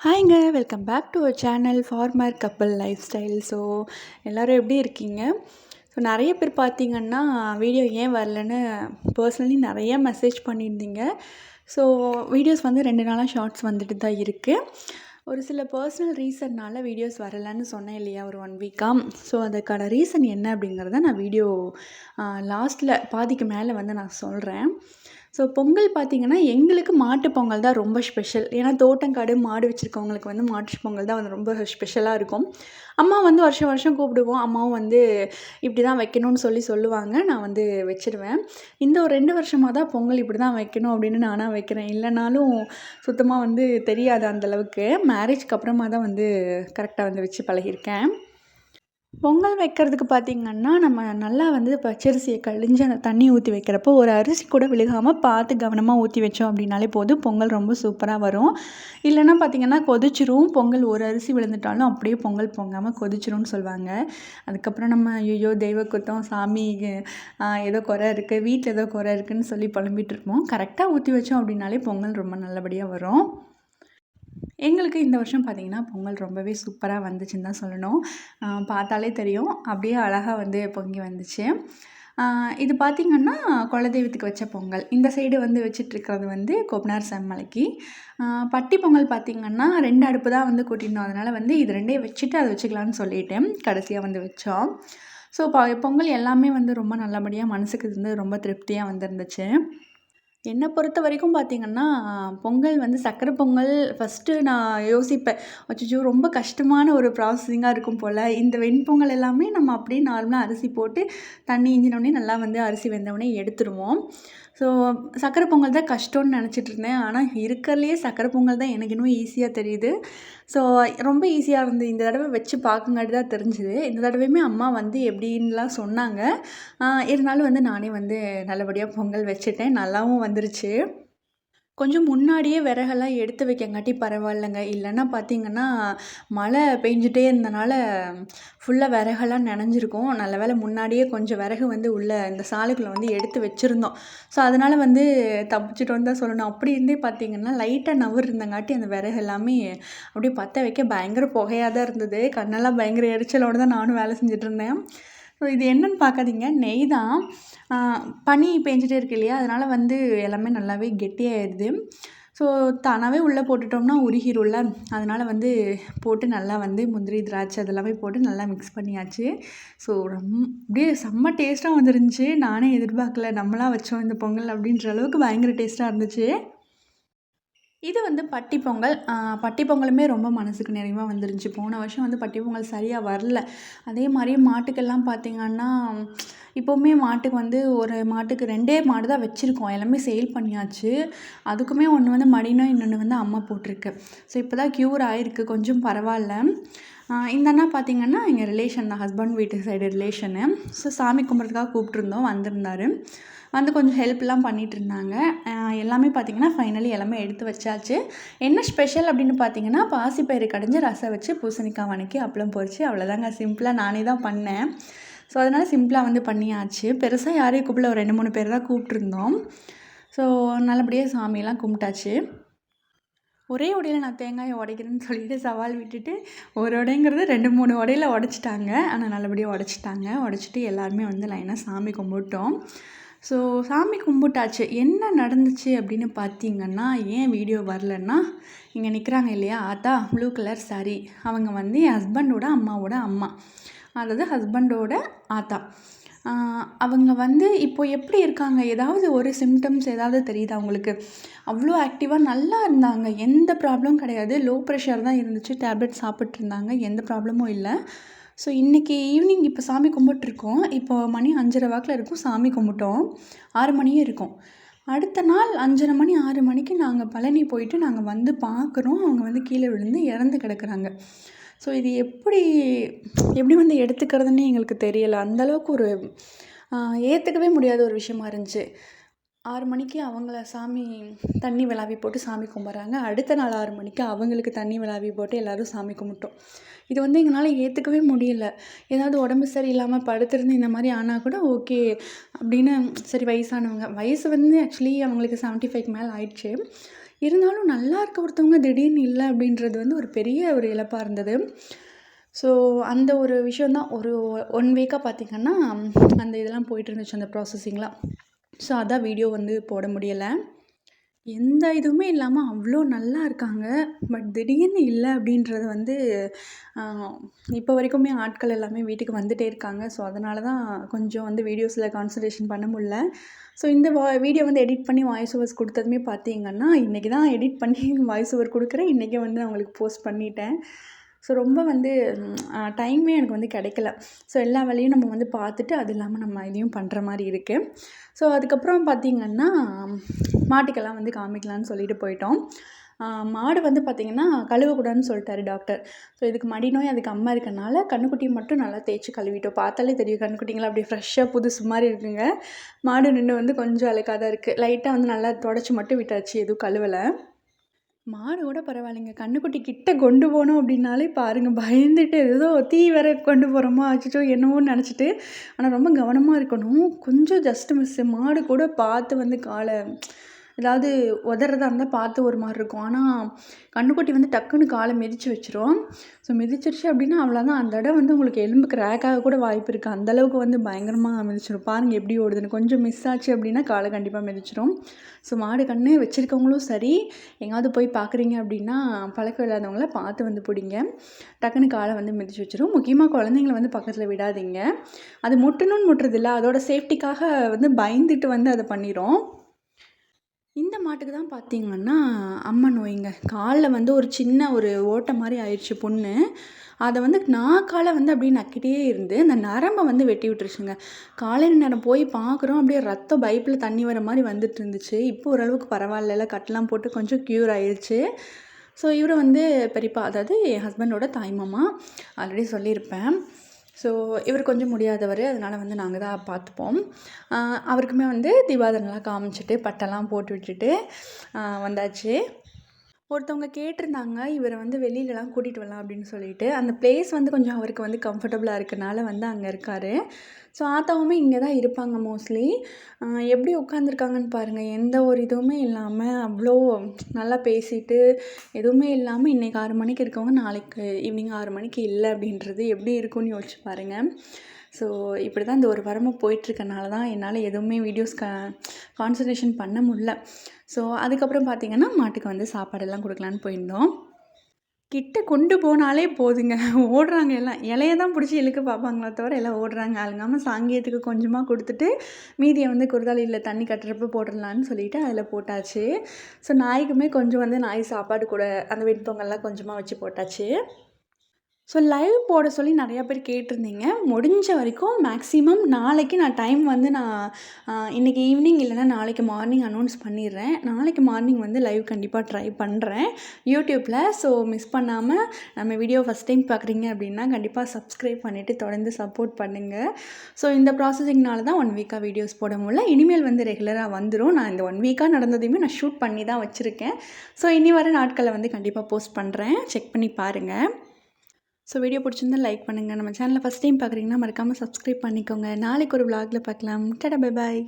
ஹாய்ங்க welcome back to our channel farmer couple lifestyle so எல்லோரும் எப்படி இருக்கீங்க? ஸோ நிறைய பேர் பார்த்தீங்கன்னா வீடியோ ஏன் வரலன்னு பர்சனலி நிறைய மெசேஜ் பண்ணியிருந்தீங்க. ஸோ வீடியோஸ் வந்து ரெண்டு நாளாக ஷார்ட்ஸ் வந்துட்டு தான் இருக்குது ஒரு சில பர்சனல் ரீசன்னால் வீடியோஸ் வரலைன்னு சொன்னேன் இல்லையா ஒரு ஒன் வீக்காக ஸோ அதுக்கான ரீசன் என்ன அப்படிங்கிறத நான் வீடியோ லாஸ்ட்டில் பாதிக்கு மேலே வந்து நான் சொல்கிறேன் ஸோ பொங்கல் பார்த்திங்கன்னா எங்களுக்கு மாட்டு பொங்கல் தான் ரொம்ப ஸ்பெஷல் ஏன்னா தோட்டங்காடு மாடு வச்சுருக்கவங்களுக்கு வந்து மாட்டு பொங்கல் தான் வந்து ரொம்ப ஸ்பெஷலாக இருக்கும். அம்மா வந்து வருஷம் வருஷம் கூப்பிடுவோம். அம்மாவும் வந்து இப்படி தான் வைக்கணும்னு சொல்லி சொல்லுவாங்க. நான் வந்து வச்சுருவேன். இந்த ஒரு ரெண்டு வருஷமாக தான் பொங்கல் இப்படி தான் வைக்கணும் அப்படின்னு நானாக வைக்கிறேன். இல்லைனாலும் சுத்தமாக வந்து தெரியாது அந்தளவுக்கு மேரேஜ்க்கு அப்புறமா தான் வந்து கரெக்டாக வந்து வச்சு பழகியிருக்கேன். பொங்கல் வைக்கிறதுக்கு பார்த்திங்கன்னா நம்ம நல்லா வந்து பச்சரிசியை கழிஞ்சு அந்த தண்ணி ஊற்றி வைக்கிறப்போ ஒரு அரிசி கூட விழுகாமல் பார்த்து கவனமாக ஊற்றி வச்சோம் அப்படின்னாலே போதும். பொங்கல் ரொம்ப சூப்பராக வரும். இல்லைன்னா பார்த்திங்கன்னா கொதிச்சிரும். பொங்கல் ஒரு அரிசி விழுந்துட்டாலும் அப்படியே பொங்கல் பொங்காமல் கொதிச்சிரும்னு சொல்லுவாங்க அதுக்கப்புறம் நம்ம ஐயோ தெய்வ குத்தம் சாமி ஏதோ குறை இருக்குது வீட்டில் ஏதோ குறை இருக்குதுன்னு சொல்லி புலம்பிகிட்டு இருப்போம். கரெக்டாக ஊற்றி வச்சோம் அப்படின்னாலே பொங்கல் ரொம்ப நல்லபடியாக வரும். எங்களுக்கு இந்த வருஷம் பார்த்திங்கன்னா பொங்கல் ரொம்பவே சூப்பராக வந்துச்சுன்னு தான் சொல்லணும். பார்த்தாலே தெரியும். அப்படியே அழகாக வந்து பொங்கி வந்துச்சு. இது பார்த்திங்கன்னா குலதெய்வத்துக்கு வச்ச பொங்கல். இந்த சைடு வந்து வச்சிட்ருக்கிறது வந்து கொப்னார் செம்மலைக்கு பட்டி பொங்கல் பார்த்திங்கன்னா ரெண்டு அடுப்பு தான் வந்து கூட்டியிருந்தோம். அதனால் வந்து இது ரெண்டே வச்சுட்டு அதை வச்சுக்கலான்னு சொல்லிவிட்டேன் கடைசியாக வந்து வச்சோம். ஸோ பொங்கல் எல்லாமே வந்து ரொம்ப நல்லபடியாக மனசுக்கு இருந்து ரொம்ப திருப்தியாக வந்துருந்துச்சு. என்னை பொறுத்த வரைக்கும் பார்த்திங்கன்னா பொங்கல் வந்து சக்கரை பொங்கல் ஃபஸ்ட்டு நான் யோசிப்பேன். அச்சச்சோ ரொம்ப கஷ்டமான ஒரு ப்ராசஸிங்காக இருக்கும் போல். இந்த வெண்பொங்கல் எல்லாமே நம்ம அப்படியே நார்மலாக அரிசி போட்டு தண்ணி இஞ்சினோடனே நல்லா வந்து அரிசி வெந்தவுடனே எடுத்துருவோம். ஸோ சக்கரை பொங்கல் தான் கஷ்டம்னு நினச்சிட்டு இருந்தேன். ஆனால் இருக்கிறதுலையே சக்கரை பொங்கல் தான் எனக்கு இன்னும் ஈஸியாக தெரியுது. ஸோ ரொம்ப ஈஸியாக இருந்து இந்த தடவை வச்சு பார்க்குங்காட்டி தான் தெரிஞ்சுது. இந்த தடவையுமே அம்மா வந்து எப்படின்லாம் சொன்னாங்க. இருந்தாலும் வந்து நானே வந்து நல்லபடியாக பொங்கல் வச்சுட்டேன். நல்லாவும் வந்துருச்சு. கொஞ்சம் முன்னாடியே விறகெல்லாம் எடுத்து வைக்கங்காட்டி பரவாயில்லைங்க. இல்லைன்னா பார்த்தீங்கன்னா மழை பெஞ்சிட்டே இருந்தனால ஃபுல்லாக விறகெல்லாம் நனைஞ்சிருக்கும். நல்ல வேலை முன்னாடியே கொஞ்சம் விறகு வந்து உள்ளே இந்த சாலைக்குள்ளே வந்து எடுத்து வச்சுருந்தோம். ஸோ அதனால் வந்து தப்பிச்சிட்டோன்னு தான் சொல்லணும். அப்படி இருந்தே பார்த்தீங்கன்னா லைட்டாக நவர் இருந்தங்காட்டி அந்த விறகு எல்லாமே அப்படியே பற்ற வைக்க பயங்கர புகையாக தான் இருந்தது. கண்ணெல்லாம் பயங்கர எரிச்சலோடு தான் நானும் வேலை செஞ்சிட்ருந்தேன் ஸோ இது என்னன்னு பார்க்காதீங்க. நெய் தான் பனி பேஞ்சிட்டே இருக்கு இல்லையா? அதனால் வந்து எல்லாமே நல்லாவே கெட்டியாயிடுது. ஸோ தானாகவே உள்ளே போட்டுட்டோம்னா உருகிரும்ல. அதனால் வந்து போட்டு நல்லா வந்து முந்திரி திராட்சை அதெல்லாமே போட்டு நல்லா மிக்ஸ் பண்ணியாச்சு. ஸோ ரொம்ப அப்படியே செம்ம டேஸ்ட்டாக வந்துருந்துச்சு. நானே எதிர்பார்க்கல. நம்மளாக வச்சோம் இந்த பொங்கல் அப்படின்ற அளவுக்கு பயங்கர டேஸ்ட்டாக இருந்துச்சு. இது வந்து பட்டி பொங்கல். பட்டி பொங்கலுமே ரொம்ப மனசுக்கு நிறைவாக வந்துருந்துச்சு. போன வருஷம் வந்து பட்டி பொங்கல் சரியாக வரல. அதே மாதிரி மாட்டுக்கெல்லாம் பார்த்திங்கன்னா இப்போவுமே மாட்டுக்கு வந்து ஒரு மாட்டுக்கு ரெண்டே மாடு தான் வச்சுருக்கோம். எல்லாமே சேல் பண்ணியாச்சு. அதுக்குமே ஒன்று வந்து மடினம் இன்னொன்று வந்து அம்மா போட்டிருக்கு. ஸோ இப்போ தான் க்யூர் ஆகிருக்கு கொஞ்சம் பரவாயில்ல. இந்த அண்ணா பார்த்திங்கன்னா எங்கள் ரிலேஷன் தான். ஹஸ்பண்ட் வீட்டு சைடு ரிலேஷனு ஸோ சாமி கும்பிட்றதுக்காக கூப்பிட்ருந்தோம் வந்திருந்தாரு. வந்து கொஞ்சம் ஹெல்ப்லாம் பண்ணிகிட்டு இருந்தாங்க எல்லாமே பார்த்திங்கன்னா ஃபைனலி எல்லாமே எடுத்து வச்சாச்சு. என்ன ஸ்பெஷல் அப்படின்னு பார்த்தீங்கன்னா பாசிப்பயிறு கடைஞ்சி ரசம் வச்சு பூசணிக்காய் வணக்கி அப்பளம் பொறிச்சு அவ்வளோதாங்க சிம்பிளாக நானே தான் பண்ணேன். ஸோ அதனால் சிம்பிளாக வந்து பண்ணியாச்சு. பெருசாக யாரையும் கூப்பிடல. ஒரு ரெண்டு மூணு பேர் தான் கூப்பிட்ருந்தோம் ஸோ நல்லபடியாக சாமியெல்லாம் கும்பிட்டாச்சு. ஒரே உடையில் நான் தேங்காயை உடைக்கிறேன்னு சொல்லிட்டு சவால் விட்டுட்டு ஒரு உடைங்கிறது ரெண்டு மூணு உடையில் உடச்சிட்டாங்க. ஆனால் நல்லபடியாக உடச்சிட்டாங்க. உடச்சிட்டு எல்லாருமே வந்து லைனாக சாமி கும்பிட்டோம். ஸோ சாமி கும்பிட்டாச்சு. என்ன நடந்துச்சு அப்படின்னு பார்த்தீங்கன்னா ஏன் வீடியோ வரலன்னா இங்கே நிற்கிறாங்க இல்லையா? ஆத்தா ப்ளூ கலர் சாரி அவங்க வந்து என் ஹஸ்பண்டோட அம்மாவோட அம்மா. அதாவது ஹஸ்பண்டோட ஆத்தா. அவங்க வந்து இப்போ எப்படி இருக்காங்க? ஏதாவது ஒரு சிம்டம்ஸ் ஏதாவது தெரியுதா அவங்களுக்கு அவ்வளோ ஆக்டிவாக நல்லா இருந்தாங்க. எந்த ப்ராப்ளமும் கிடையாது. லோ ப்ரெஷர் தான் இருந்துச்சு. டேப்லெட் சாப்பிட்ருந்தாங்க எந்த ப்ராப்ளமும் இல்லை. ஸோ இன்றைக்கி ஈவினிங் இப்போ சாமி கும்பிட்ருக்கோம் இப்போ மணி அஞ்சரை வாக்கில் இருக்கும் சாமி கும்பிட்டோம். ஆறு மணியே இருக்கும். அடுத்த நாள் அஞ்சரை மணி ஆறு மணிக்கு நாங்கள் பழனி போயிட்டு நாங்கள் வந்து பார்க்குறோம் அவங்க வந்து கீழே விழுந்து இறந்து கிடக்குறாங்க. ஸோ இது எப்படி எப்படி வந்து எடுத்துக்கிறதுன்னு எங்களுக்கு தெரியலை. அந்தளவுக்கு ஒரு ஏற்றுக்கவே முடியாத ஒரு விஷயமா இருந்துச்சு. ஆறு மணிக்கு அவங்கள சாமி தண்ணி விளாவி போட்டு சாமி கும்பிட்றாங்க. அடுத்த நாள் ஆறு மணிக்கு அவங்களுக்கு தண்ணி விளாவி போட்டு எல்லோரும் சாமி கும்பிட்டோம். இது வந்து எங்களால் ஏற்றுக்கவே முடியல. ஏதாவது உடம்பு சரியில்லாமல் படுத்துருந்து இந்த மாதிரி ஆனால் கூட ஓகே அப்படின்னு சரி வயசானவங்க. வயசு வந்து ஆக்சுவலி அவங்களுக்கு செவன்ட்டி ஃபைவ் மேலே ஆயிடுச்சு. இருந்தாலும் நல்லா இருக்க ஒருத்தவங்க திடீர்னு இல்லை அப்படின்றது வந்து ஒரு பெரிய ஒரு இழப்பாக இருந்தது. ஸோ அந்த ஒரு விஷயம் தான். ஒரு ஒன் வீக்காக பார்த்திங்கன்னா அந்த இதெல்லாம் போயிட்டு இருந்துச்சு அந்த ப்ராசஸிங்லாம் ஸோ அதான் வீடியோ வந்து போட முடியலை. எந்த இதுவுமே இல்லாமல் அவ்வளோ நல்லா இருக்காங்க. பட் திடீர்னு இல்லை அப்படின்றது வந்து இப்போ வரைக்குமே ஆட்கள் எல்லாமே வீட்டுக்கு வந்துகிட்டே இருக்காங்க. ஸோ அதனால தான் கொஞ்சம் வந்து வீடியோஸில் கான்சன்ட்ரேஷன் பண்ண முடில ஸோ இந்த வா வீடியோ வந்து எடிட் பண்ணி வாய்ஸ் ஓவர்ஸ் கொடுத்ததுமே பார்த்தீங்கன்னா இன்றைக்கி தான் எடிட் பண்ணி வாய்ஸ் ஓவர் கொடுக்குறேன். இன்றைக்கே வந்து நான் உங்களுக்கு போஸ்ட் பண்ணிட்டேன். ஸோ ரொம்ப வந்து டைமே எனக்கு வந்து கிடைக்கல. ஸோ எல்லா வேலையும் நம்ம வந்து பார்த்துட்டு அது இல்லாமல் நம்ம இதையும் பண்ணுற மாதிரி இருக்குது ஸோ அதுக்கப்புறம் பார்த்திங்கன்னா மாட்டுக்கெல்லாம் வந்து காமிக்கலான்னு சொல்லிட்டு போயிட்டோம். மாடு வந்து பார்த்திங்கன்னா கழுவக்கூடாதுன்னு சொல்லிட்டாரு டாக்டர் ஸோ இதுக்கு மடி நோய் அதுக்கு அம்மா இருக்கனால கண்ணுக்குட்டியை மட்டும் நல்லா தேய்ச்சி கழுவிட்டோம். பார்த்தாலே தெரியும் கண்ணுக்குட்டிங்களா அப்படியே ஃப்ரெஷ்ஷாக புதுசு மாதிரி இருக்குங்க. மாடு நின்று வந்து கொஞ்சம் அழுக்காக தான் இருக்குது லைட்டாக வந்து நல்லா தொடச்சி மட்டும் விட்டாச்சு எதுவும் கழுவலை. மாடு கூட பரவாயில்லைங்க. கண்ணுக்குட்டி கிட்ட கொண்டு போனோம் அப்படின்னாலே பாருங்கள் பயந்துட்டு ஏதோ தீ வேற கொண்டு போகிறோமா அச்சோ என்னவோன்னு நினச்சிட்டு. ஆனால் ரொம்ப கவனமாக இருக்கணும். கொஞ்சம் ஜஸ்ட் மிஸ்ஸு மாடு கூட பார்த்து வந்து காலை ஏதாவது உதறதா இருந்தால் பார்த்து ஒரு மாதிரி இருக்கும். ஆனால் கண்ணுக்குட்டி வந்து டக்குன்னு காலை மிதித்து வச்சிரும். ஸோ மிதிச்சிருச்சு அப்படின்னா அவ்வளோதான் அந்த இடம் வந்து உங்களுக்கு எலும்பு கிராக்காக கூட வாய்ப்பு இருக்குது அந்தளவுக்கு வந்து பயங்கரமாக மிதிச்சிடும் பாருங்கள் எப்படி ஓடுதுன்னு. கொஞ்சம் மிஸ் ஆச்சு அப்படின்னா காலை கண்டிப்பாக மிதிச்சிடும் ஸோ மாடு கண்ணு வச்சுருக்கவங்களும் சரி எங்காவது போய் பார்க்குறீங்க அப்படின்னா பழக்கம் இல்லாதவங்கள பார்த்து வந்து பிடிங்க. டக்குன்னு காலை வந்து மிதிச்சு வச்சிடும் முக்கியமாக குழந்தைங்கள வந்து பக்கத்தில் விடாதீங்க. அது முட்டணும்னு முட்டுறதில்ல. அதோட சேஃப்டிக்காக வந்து பயந்துட்டு வந்து அதை பண்ணிடும் இந்த மாட்டுக்கு தான் பார்த்தீங்கன்னா அம்மன் நோய்ங்க. காலில் வந்து ஒரு சின்ன ஒரு ஓட்டை மாதிரி ஆயிடுச்சு பொண்ணு. அதை வந்து நாக்கால் வந்து அப்படியே நக்கிட்டே இருந்து அந்த நரம்பை வந்து வெட்டி விட்டுருச்சுங்க. காலையில் நேரம் போய் பார்க்குறோம் அப்படியே ரத்தம் பைப்பில் தண்ணி வர மாதிரி வந்துட்டு இருந்துச்சு. இப்போ ஓரளவுக்கு பரவாயில்ல கட்டெலாம் போட்டு கொஞ்சம் க்யூர் ஆயிடுச்சு. ஸோ இவரை வந்து பெரியப்பா அதாவது என் ஹஸ்பண்டோட தாய்மாமா ஆல்ரெடி சொல்லியிருப்பேன். ஸோ இவர் கொஞ்சம் முடியாதவர். அதனால் வந்து நாங்கள் தான் பார்த்துப்போம். அவருக்குமே வந்து தீபாதனெலாம் காமிச்சிட்டு பட்டெல்லாம் போட்டு விட்டுட்டு வந்தாச்சு. ஒருத்தவங்க கேட்டிருந்தாங்க இவரை வந்து வெளியிலலாம் கூட்டிகிட்டு வரலாம் அப்படின்னு சொல்லிட்டு. அந்த பிளேஸ் வந்து கொஞ்சம் அவருக்கு வந்து கம்ஃபர்டபுளாக இருக்கனால வந்து அங்கே இருக்கார். ஸோ ஆத்தாவுமே இங்கே தான் இருப்பாங்க மோஸ்ட்லி எப்படி உட்காந்துருக்காங்கன்னு பாருங்கள் எந்த ஒரு இதுவுமே இல்லாமல் அவ்வளோ நல்லா பேசிட்டு எதுவுமே இல்லாமல் இன்றைக்கி ஆறு மணிக்கு இருக்கவங்க நாளைக்கு ஈவினிங் ஆறு மணிக்கு இல்லை அப்படின்றது எப்படி இருக்கும்னு யோசிச்சு பாருங்கள் ஸோ இப்படி தான் இந்த ஒரு வாரமாக போயிட்டுருக்கனால தான் என்னால் எதுவுமே வீடியோஸ் க கான்சன்ட்ரேஷன் பண்ண முடில ஸோ அதுக்கப்புறம் பார்த்திங்கன்னா மாட்டுக்கு வந்து சாப்பாடெல்லாம் கொடுக்கலான்னு போயிருந்தோம். கிட்ட கொண்டு போனாலே போதுங்க. ஓடுறாங்க எல்லாம். இலைய தான் பிடிச்சி இழுக்க பார்ப்பாங்களே தவிர எல்லாம் ஓடுறாங்க. அழுங்காமல் சாங்கியத்துக்கு கொஞ்சமாக கொடுத்துட்டு மீதியை வந்து குருதாளியில் தண்ணி கட்டுறப்ப போட்டுடலான்னு சொல்லிவிட்டு அதில் போட்டாச்சு. ஸோ நாய்க்குமே கொஞ்சம் வந்து நாய் சாப்பாடு கூட அந்த வெண்பொங்கல்லாம் கொஞ்சமாக வச்சு போட்டாச்சு. ஸோ லைவ் போட சொல்லி நிறையா பேர் கேட்டிருந்தீங்க. முடிஞ்ச வரைக்கும் மேக்ஸிமம் நாளைக்கு நான் டைம் வந்து நான் இன்றைக்கி ஈவினிங் இல்லைனா நாளைக்கு மார்னிங் அனௌன்ஸ் பண்ணிடுறேன். நாளைக்கு மார்னிங் வந்து லைவ் கண்டிப்பாக ட்ரை பண்ணுறேன் யூடியூப்பில் ஸோ மிஸ் பண்ணாமல் நம்ம வீடியோ ஃபஸ்ட் டைம் பார்க்குறீங்க அப்படின்னா கண்டிப்பாக சப்ஸ்கிரைப் பண்ணிவிட்டு தொடர்ந்து சப்போர்ட் பண்ணுங்கள் ஸோ இந்த ப்ராசஸிங்னால தான் ஒன் வீக்காக வீடியோஸ் போட முடியல. இனிமேல் வந்து ரெகுலராக வந்துடும் நான் இந்த ஒன் வீக்காக நடந்ததையுமே நான் ஷூட் பண்ணி தான் வச்சுருக்கேன். ஸோ இனி வர நாட்களை வந்து கண்டிப்பாக போஸ்ட் பண்ணுறேன் செக் பண்ணி பாருங்கள் ஸோ வீடியோ பிடிச்சிருந்தா லைக் பண்ணுங்கள் நம்ம சேனலில் ஃபஸ்ட் டைம் பார்க்குறீங்கன்னா மறக்காமல் சப்ஸ்கிரைப் பண்ணிக்கோங்க. நாளைக்கு ஒரு விலாகில் பார்க்கலாம். டடா பை பாய்